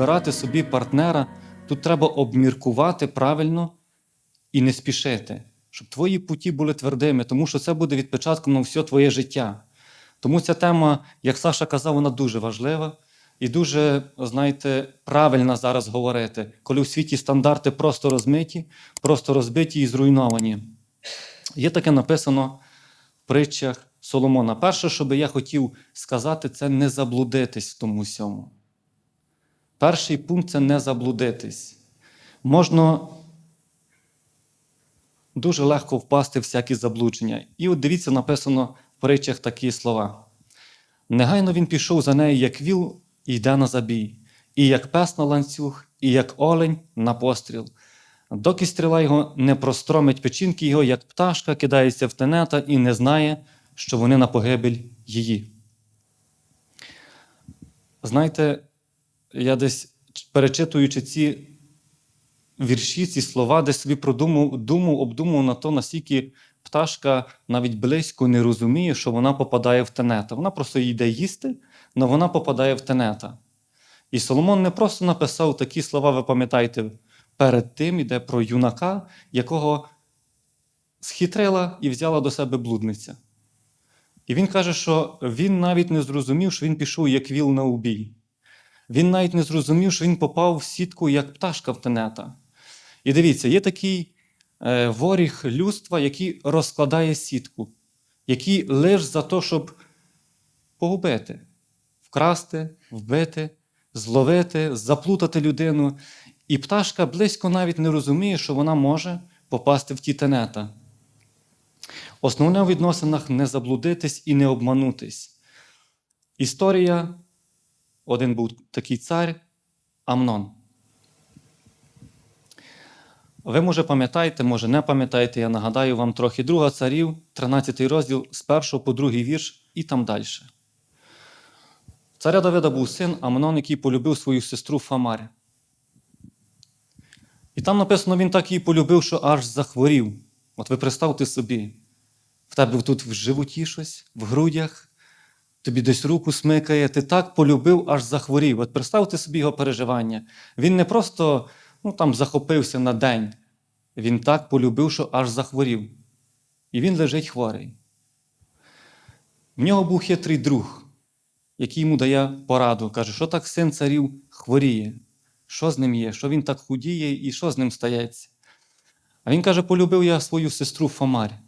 вибирати собі партнера, тут треба обміркувати правильно і не спішити, щоб твої путі були твердими, тому що це буде відпечатком на все твоє життя. Тому ця тема, як Саша казав, вона дуже важлива і дуже, знаєте, правильна зараз говорити, коли у світі стандарти просто розмиті, просто розбиті і зруйновані. Є таке написано в притчах Соломона. Перше, що би я хотів сказати, це не заблудитись в тому всьому. Перший пункт це не заблудитись. Можна дуже легко впасти в всякі заблудження. І от дивіться, написано в притчах такі слова. Негайно він пішов за нею, як віл, і йде на забій, і як пес на ланцюг, і як олень на постріл. Доки стріла його не простромить печінки його, як пташка кидається в тенета і не знає, що вони на погибель її. Знаєте, я десь перечитуючи ці вірші, ці слова, десь собі продумав, думав, обдумав на то, наскільки пташка навіть близько не розуміє, що вона попадає в тенета. Вона просто йде їсти, але вона попадає в тенета. І Соломон не просто написав такі слова, ви пам'ятаєте, перед тим йде про юнака, якого схитрила і взяла до себе блудниця. І він каже, що він навіть не зрозумів, що він пішов як віл на убій. Він навіть не зрозумів, що він попав в сітку як пташка в тенета. І дивіться, є такий е, воріг людства, який розкладає сітку, який лише за те, щоб погубити, вкрасти, вбити, зловити, заплутати людину. І пташка близько навіть не розуміє, що вона може попасти в ті тенета. Основне в відносинах не заблудитись і не обманутись. Історія один був такий цар Амнон. Ви, може, пам'ятаєте, може, не пам'ятаєте, я нагадаю вам трохи друга царів, 13 розділ з першого по другий вірш і там далі. Царя Давида був син Амнон, який полюбив свою сестру Фамарь. І там написано, він так її полюбив, що аж захворів. От ви представте собі, в тебе тут в животі щось, в грудях, тобі десь руку смикає, ти так полюбив, аж захворів. От представте собі його переживання. Він не просто ну, там, захопився на день, він так полюбив, що аж захворів. І він лежить хворий. В нього був хитрий друг, який йому дає пораду. Каже, що так син царів хворіє, що з ним є, що він так худіє і що з ним стається. А він каже: полюбив я свою сестру Фомарь.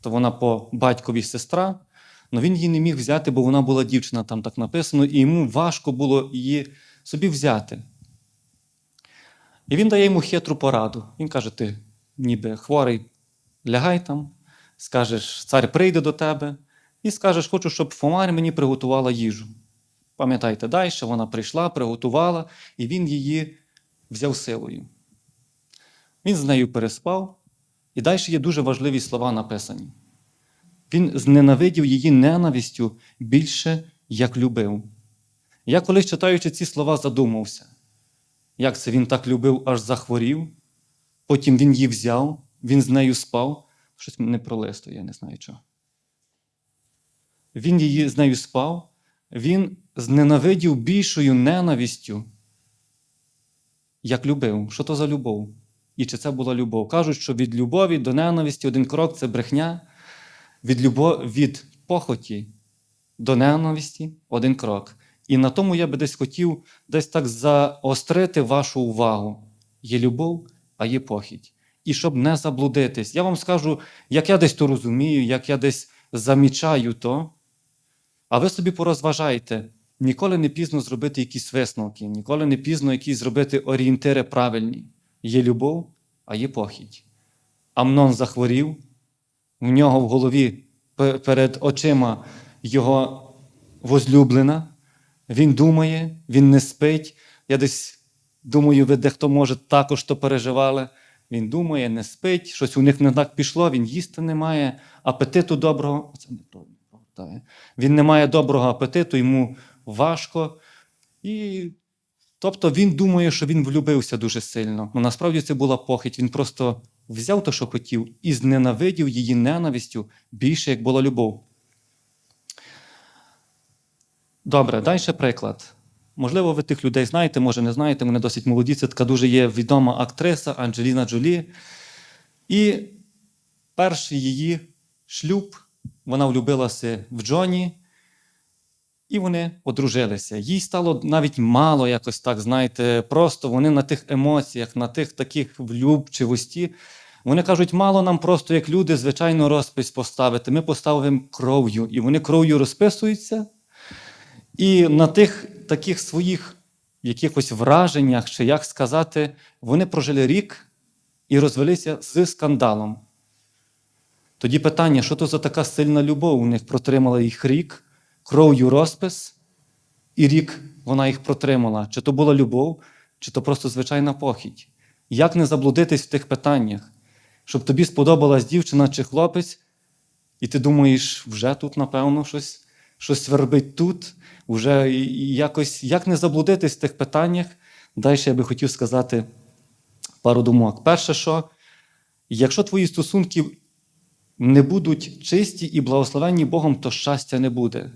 То вона по батькові сестра, але він її не міг взяти, бо вона була дівчина, там так написано, і йому важко було її собі взяти. І він дає йому хитру пораду. Він каже: ти ніби хворий, лягай там, скажеш, цар прийде до тебе, і скажеш, хочу, щоб Фомар мені приготувала їжу. Пам'ятайте, далі вона прийшла, приготувала, і він її взяв силою. Він з нею переспав, і далі є дуже важливі слова написані. Він зненавидів її ненавистю більше, як любив. Я колись читаючи ці слова, задумався, як це він так любив, аж захворів, потім він її взяв, він з нею спав. Щось не пролистує, я не знаю чого. Він її з нею спав, він зненавидів більшою ненавистю, як любив. Що то за любов? І чи це була любов? Кажуть, що від любові до ненависті один крок це брехня, від любов, від похоті до ненависті один крок. І на тому я би десь хотів десь так заострити вашу увагу. Є любов, а є похідь. І щоб не заблудитись, я вам скажу, як я десь то розумію, як я десь замічаю то. А ви собі порозважайте, ніколи не пізно зробити якісь висновки, ніколи не пізно якісь зробити орієнтири правильні. Є любов, а є похідь. Амнон захворів, в нього в голові перед очима його возлюблена. Він думає, він не спить. Я десь думаю, ви дехто може також то переживали. Він думає, не спить, щось у них не так пішло, він їсти не має, апетиту доброго. Це повертає. Він не має доброго апетиту, йому важко. І Тобто він думає, що він влюбився дуже сильно. Ну насправді це була похить. Він просто взяв те, що хотів, і зненавидів її ненавистю більше, як була любов. Добре, далі приклад. Можливо, ви тих людей знаєте, може не знаєте, вони досить молоді. Це така дуже є відома актриса Анджеліна Джолі. І перший її шлюб, вона влюбилася в Джоні, і вони одружилися. Їй стало навіть мало якось так, знаєте, просто вони на тих емоціях, на тих таких влюбчивості. Вони кажуть, мало нам просто як люди, звичайно, розпис поставити. Ми поставимо кров'ю. І вони кров'ю розписуються. І на тих таких своїх якихось враженнях, чи як сказати, вони прожили рік і розвелися з скандалом. Тоді питання, що то за така сильна любов? У них протримала їх рік, кров'ю розпис, і рік вона їх протримала. Чи то була любов, чи то просто звичайна похідь. Як не заблудитись в тих питаннях, щоб тобі сподобалась дівчина чи хлопець, і ти думаєш, вже тут, напевно, щось, щось свербить тут, вже якось як не заблудитись в тих питаннях. Далі я би хотів сказати пару думок. Перше, що якщо твої стосунки не будуть чисті і благословенні Богом, то щастя не буде.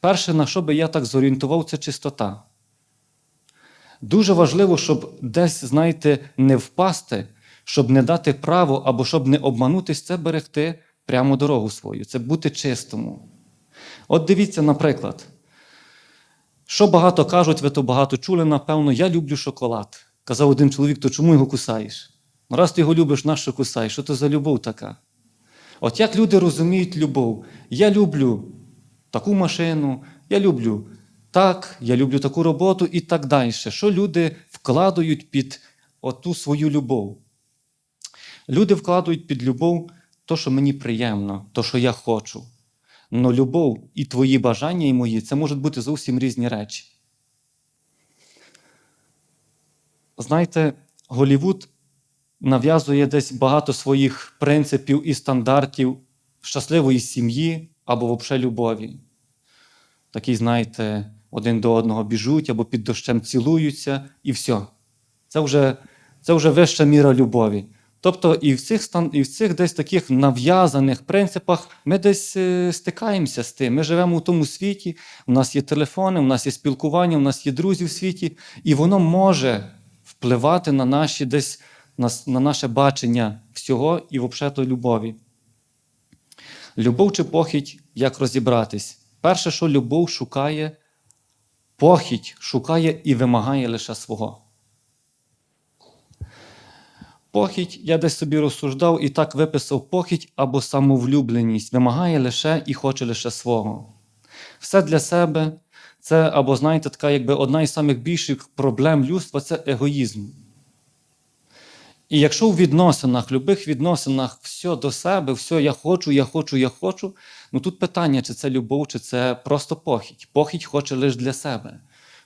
Перше, на що би я так зорієнтував, це чистота. Дуже важливо, щоб десь, знаєте, не впасти, щоб не дати право або щоб не обманутись, це берегти прямо дорогу свою, це бути чистому. От дивіться, наприклад, що багато кажуть, ви то багато чули, напевно, я люблю шоколад. Казав один чоловік, то чому його кусаєш? Ну, раз ти його любиш, нащо кусаєш? Що це за любов така? От як люди розуміють любов? Я люблю таку машину, я люблю так, я люблю таку роботу і так далі. Що люди вкладають під оту свою любов? Люди вкладають під любов то, що мені приємно, то, що я хочу. Но любов і твої бажання, і мої це можуть бути зовсім різні речі. Знаєте, Голівуд нав'язує десь багато своїх принципів і стандартів щасливої сім'ї або взагалі любові. Такі, знаєте, один до одного біжуть або під дощем цілуються, і все. Це вже, це вже вища міра любові. Тобто і в цих, і в цих десь таких нав'язаних принципах ми десь е, стикаємося з тим. Ми живемо у тому світі, у нас є телефони, у нас є спілкування, у нас є друзі в світі, і воно може впливати на наші десь на, на наше бачення всього і взагалі любові. Любов чи похідь, як розібратись? Перше, що любов шукає, похідь шукає і вимагає лише свого. Похідь, я десь собі розсуждав і так виписав похідь або самовлюбленість, вимагає лише і хоче лише свого. Все для себе це або, знаєте, така якби одна із самих більших проблем людства це егоїзм. І якщо в відносинах, в любих відносинах все до себе, все я хочу, я хочу, я хочу, ну тут питання, чи це любов, чи це просто похідь. Похідь хоче лише для себе.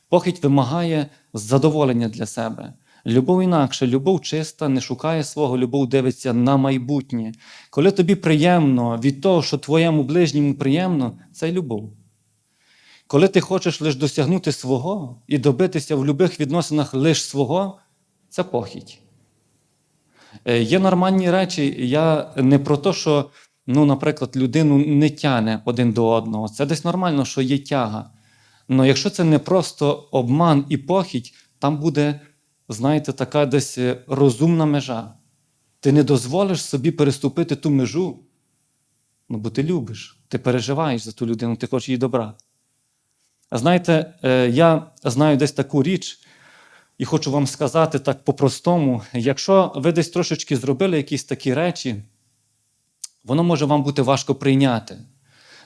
Похідь вимагає задоволення для себе. Любов інакше, любов чиста, не шукає свого, любов дивиться на майбутнє. Коли тобі приємно від того, що твоєму ближньому приємно, це любов. Коли ти хочеш лише досягнути свого і добитися в будь-яких відносинах лише свого, це похідь. Е, Є нормальні речі. Я не про те, що, ну, наприклад, людину не тяне один до одного. Це десь нормально, що є тяга. Але якщо це не просто обман і похідь, там буде, знаєте, така десь е, розумна межа. Ти не дозволиш собі переступити ту межу, ну, бо ти любиш, ти переживаєш за ту людину, ти хочеш їй добра. А знаєте, е, я знаю десь таку річ, і хочу вам сказати так по-простому: якщо ви десь трошечки зробили якісь такі речі, воно може вам бути важко прийняти.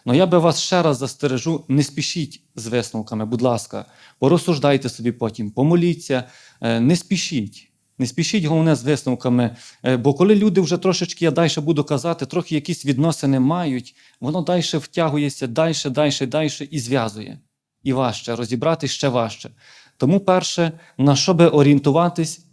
Але я би вас ще раз застережу: не спішіть з висновками, будь ласка, порозсуждайте собі потім, помоліться, е, не спішіть. Не спішіть головне з висновками, Е, бо коли люди вже трошечки, я далі буду казати, трохи якісь відносини мають, воно далі втягується, далі, далі, далі і зв'язує. І важче, розібрати ще важче. Тому, перше, на що би орієнтуватись,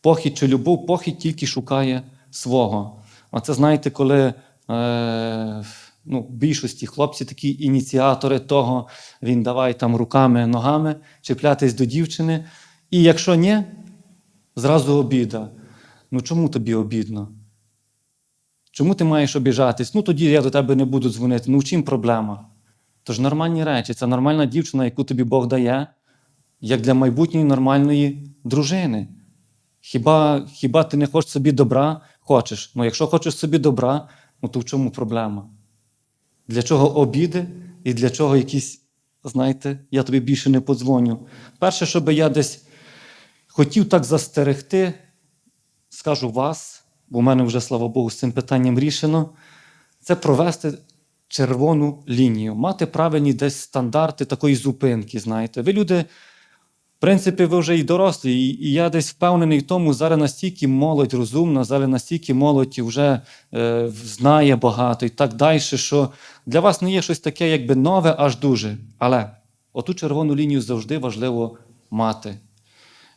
похідь чи любов, похідь тільки шукає свого. А це знаєте, коли е, ну, в більшості хлопці такі ініціатори того, він давай там руками, ногами чіплятись до дівчини. І якщо ні, зразу обіда. Ну чому тобі обідно? Чому ти маєш обіжатись? Ну тоді я до тебе не буду дзвонити. Ну в чим проблема? Тож нормальні речі, це нормальна дівчина, яку тобі Бог дає, як для майбутньої нормальної дружини. Хіба, хіба ти не хочеш собі добра? Хочеш. Ну, якщо хочеш собі добра, ну то в чому проблема? Для чого обіди і для чого якісь, знаєте, я тобі більше не подзвоню. Перше, що би я десь хотів так застерегти, скажу вас, бо в мене вже, слава Богу, з цим питанням рішено, це провести червону лінію, мати правильні десь стандарти такої зупинки. Знаєте, ви люди. Принципі, ви вже і дорослі, і я десь впевнений в тому, зараз настільки молодь розумна, зараз настільки молодь вже е, знає багато і так далі, що для вас не є щось таке, якби нове, аж дуже. Але оту червону лінію завжди важливо мати.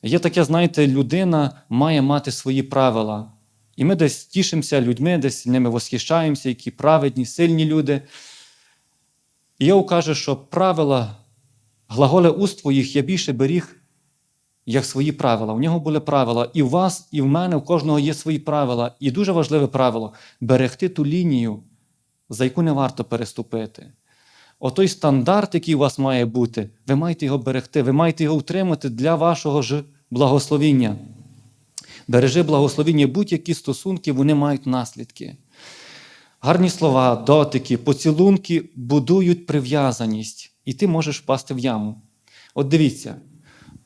Є таке, знаєте, людина має мати свої правила. І ми десь тішимося людьми, десь ними восхищаємося, які праведні, сильні люди. І я кажу, що правила глаголи уст твоїх я більше беріг, як свої правила. У нього були правила. І в вас, і в мене, у кожного є свої правила. І дуже важливе правило берегти ту лінію, за яку не варто переступити. Отой стандарт, який у вас має бути, ви маєте його берегти, ви маєте його утримати для вашого ж благословіння. Бережи благословіння, будь-які стосунки, вони мають наслідки. Гарні слова, дотики, поцілунки будують прив'язаність, і ти можеш впасти в яму. От дивіться,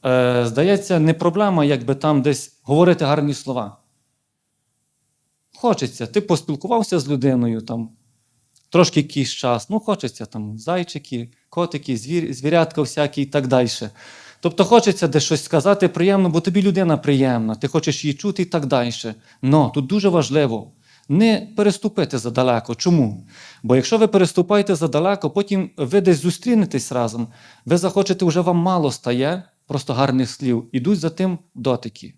е, здається, не проблема, якби там десь говорити гарні слова. Хочеться, ти поспілкувався з людиною там трошки якийсь час, ну, хочеться там зайчики, котики, звір, звірятка всякі і так далі. Тобто хочеться десь щось сказати приємно, бо тобі людина приємна, ти хочеш її чути і так далі. Но тут дуже важливо не переступити задалеко. Чому? Бо якщо ви переступаєте задалеко, потім ви десь зустрінетесь разом, ви захочете, вже вам мало стає, просто гарних слів, ідуть за тим дотики.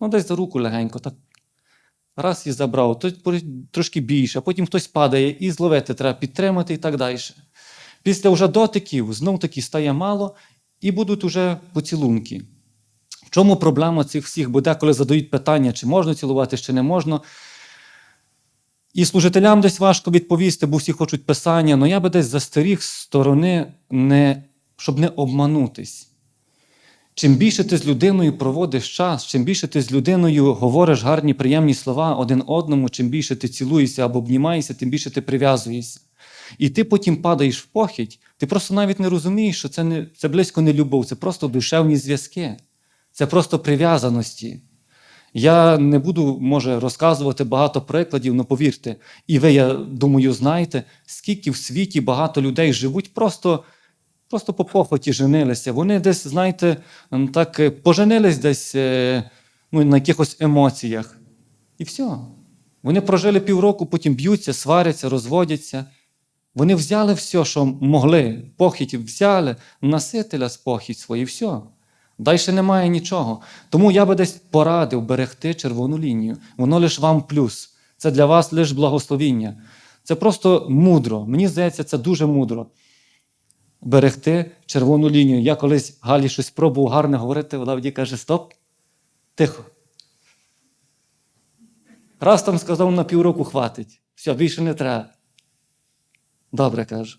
Ну, десь за руку легенько, так. Раз і забрав, то трошки більше, потім хтось падає і зловити треба підтримати і так далі. Після вже дотиків знов таки стає мало, і будуть уже поцілунки. В чому проблема цих всіх? Бо деколи задають питання, чи можна цілувати, чи не можна. І служителям десь важко відповісти, бо всі хочуть писання, але я би десь застеріг з сторони, не, щоб не обманутись. Чим більше ти з людиною проводиш час, чим більше ти з людиною говориш гарні, приємні слова один одному, чим більше ти цілуєшся або обнімаєшся, тим більше ти прив'язуєшся. І ти потім падаєш в похідь, ти просто навіть не розумієш, що це не, це близько не любов, це просто душевні зв'язки, це просто прив'язаності. Я не буду, може, розказувати багато прикладів, але повірте, і ви, я думаю, знаєте, скільки в світі багато людей живуть, просто просто по похоті женилися. Вони десь, знаєте, так поженились десь ну, на якихось емоціях. І все. Вони прожили півроку, потім б'ються, сваряться, розводяться. Вони взяли все, що могли, похідь взяли, насителя з похідь свої, все. Далі немає нічого. Тому я би десь порадив берегти червону лінію. Воно лише вам плюс. Це для вас лише благословіння. Це просто мудро. Мені здається, це дуже мудро. Берегти червону лінію. Я колись Галі щось пробував гарне говорити, вона тоді каже: Стоп, тихо. Раз там сказав на півроку хватить. Все, більше не треба. Добре кажу.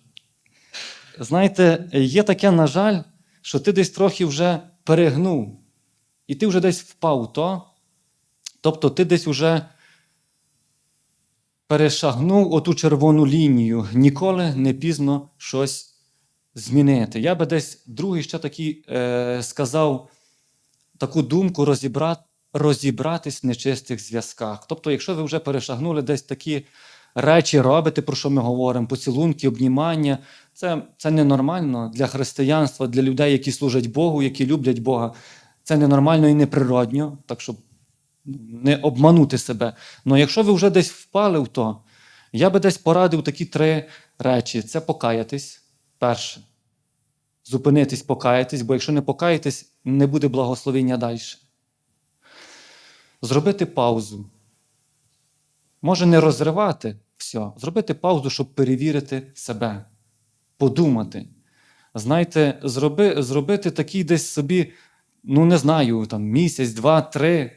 Знаєте, є таке, на жаль, що ти десь трохи вже перегнув, і ти вже десь впав у то. Тобто ти десь вже перешагнув оту червону лінію, ніколи не пізно щось змінити. Я би десь другий ще такий е, сказав таку думку розібрати, розібратись в нечистих зв'язках. Тобто, якщо ви вже перешагнули десь такі речі робите, про що ми говоримо, поцілунки, обнімання. Це це ненормально для християнства, для людей, які служать Богу, які люблять Бога. Це ненормально і неприродньо, так щоб не обманути себе. Але якщо ви вже десь впали в то, я би десь порадив такі три речі: це покаятись перше. Зупинитись, покаятись, бо якщо не покаятись, не буде благословення далі. Зробити паузу. Може не розривати все, зробити паузу, щоб перевірити себе, подумати. Знаєте, зроби, зробити такий десь собі, ну не знаю, там місяць, два, три,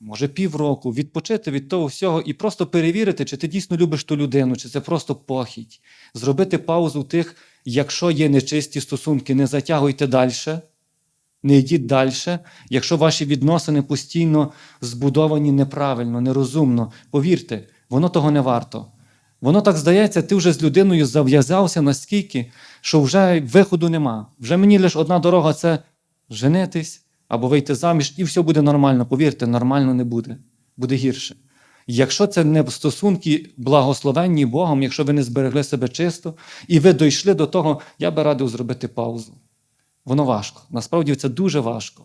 може півроку, відпочити від того всього і просто перевірити, чи ти дійсно любиш ту людину, чи це просто похідь. Зробити паузу тих якщо є нечисті стосунки, не затягуйте далі, не йдіть далі. Якщо ваші відносини постійно збудовані неправильно, нерозумно, повірте, воно того не варто. Воно так здається, ти вже з людиною зав'язався наскільки, що вже виходу нема. Вже мені лише одна дорога це женитись або вийти заміж, і все буде нормально. Повірте, нормально не буде, буде гірше. Якщо це не стосунки благословенні Богом, якщо ви не зберегли себе чисто, і ви дійшли до того, я би радив зробити паузу. Воно важко. Насправді це дуже важко.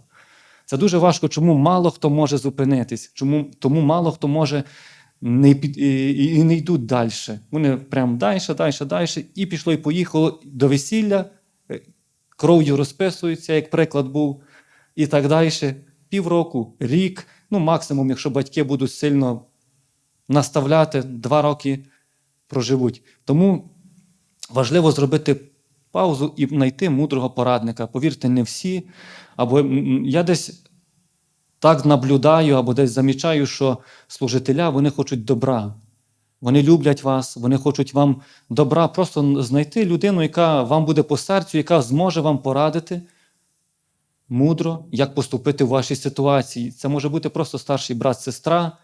Це дуже важко, чому мало хто може зупинитись, чому, тому мало хто може не під, і, і не йдуть далі. Вони прям далі, далі, далі, і пішло, і поїхало до весілля, е, кров'ю розписуються, як приклад був, і так далі. Півроку, рік, ну максимум, якщо батьки будуть сильно наставляти, два роки проживуть. Тому важливо зробити паузу і знайти мудрого порадника. Повірте, не всі. Або я десь так наблюдаю, або десь замічаю, що служителя вони хочуть добра. Вони люблять вас, вони хочуть вам добра, просто знайти людину, яка вам буде по серцю, яка зможе вам порадити мудро, як поступити в вашій ситуації. Це може бути просто старший брат, сестра,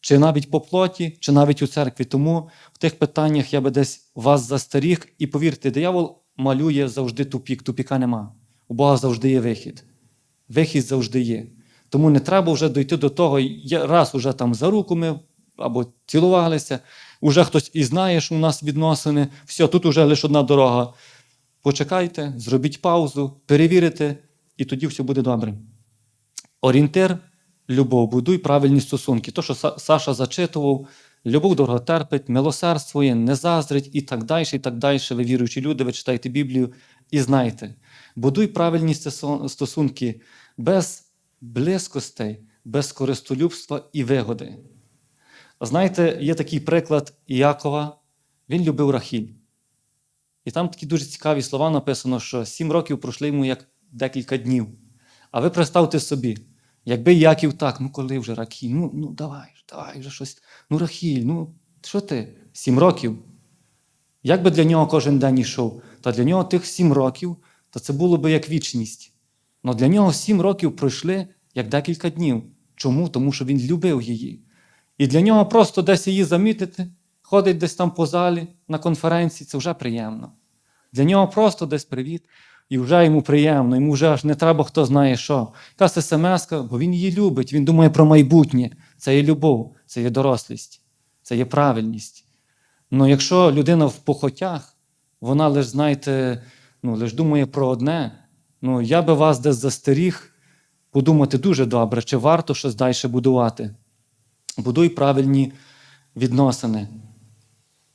чи навіть по плоті, чи навіть у церкві. Тому в тих питаннях я би десь вас застеріг. І повірте, диявол малює завжди тупік, тупіка нема. У Бога завжди є вихід. Вихід завжди є. Тому не треба вже дойти до того, раз уже там за руку ми або цілувалися, уже хтось і знає, що у нас відносини. Все, тут уже лише одна дорога. Почекайте, зробіть паузу, перевірите, і тоді все буде добре. Орієнтир любов, будуй правильні стосунки. То, що Саша зачитував, любов довготерпить, милосердствує, не заздрить і так далі, і так далі. Ви віруючі люди, ви читаєте Біблію і знаєте. Будуй правильні стосунки без близькостей, без користолюбства і вигоди. Знаєте, є такий приклад Іакова, він любив Рахіль. І там такі дуже цікаві слова написано, що сім років пройшли йому як декілька днів. А ви представте собі, якби Яків так, ну коли вже Рахіль, ну, ну давай, давай вже щось. Ну, Рахіль, ну що ти? Сім років. Як би для нього кожен день йшов? Та для нього тих сім років, то це було би як вічність. Але для нього сім років пройшли як декілька днів. Чому? Тому що він любив її. І для нього просто десь її замітити, ходить десь там по залі на конференції, це вже приємно. Для нього просто десь привіт, і вже йому приємно, йому вже аж не треба хто знає що. Якась смс, бо він її любить, він думає про майбутнє. Це є любов, це є дорослість, це є правильність. Ну якщо людина в похотях, вона лише, знаєте, ну, лише думає про одне, ну я би вас десь застеріг подумати дуже добре, чи варто щось далі будувати. Будуй правильні відносини.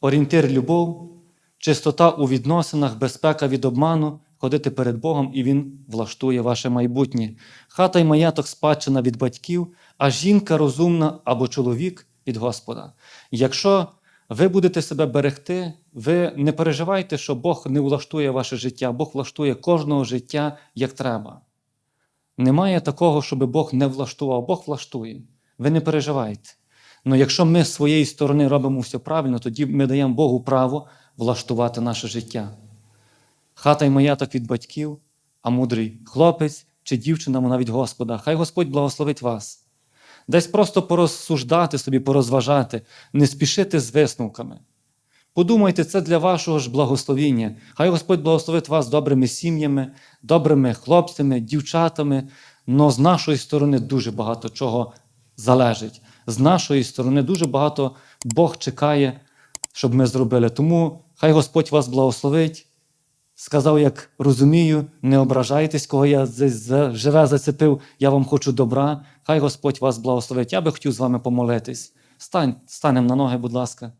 Орієнтир любов, чистота у відносинах, безпека від обману, ходити перед Богом, і Він влаштує ваше майбутнє. Хата й маєток спадщина від батьків, а жінка розумна або чоловік від Господа. Якщо ви будете себе берегти, ви не переживайте, що Бог не влаштує ваше життя, Бог влаштує кожного життя як треба. Немає такого, щоб Бог не влаштував, Бог влаштує. Ви не переживайте. Але якщо ми з своєї сторони робимо все правильно, тоді ми даємо Богу право влаштувати наше життя. Хата й маєток від батьків, а мудрий хлопець чи дівчина навіть Господа. Хай Господь благословить вас. Десь просто порозсуждати собі, порозважати, не спішити з висновками. Подумайте, це для вашого ж благословіння. Хай Господь благословить вас добрими сім'ями, добрими хлопцями, дівчатами. Но з нашої сторони дуже багато чого залежить. З нашої сторони дуже багато Бог чекає, щоб ми зробили. Тому хай Господь вас благословить. Сказав, як розумію, не ображайтесь, кого я живе зацепив, я вам хочу добра. Хай Господь вас благословить. Я би хотів з вами помолитись. Стань, станемо на ноги, будь ласка.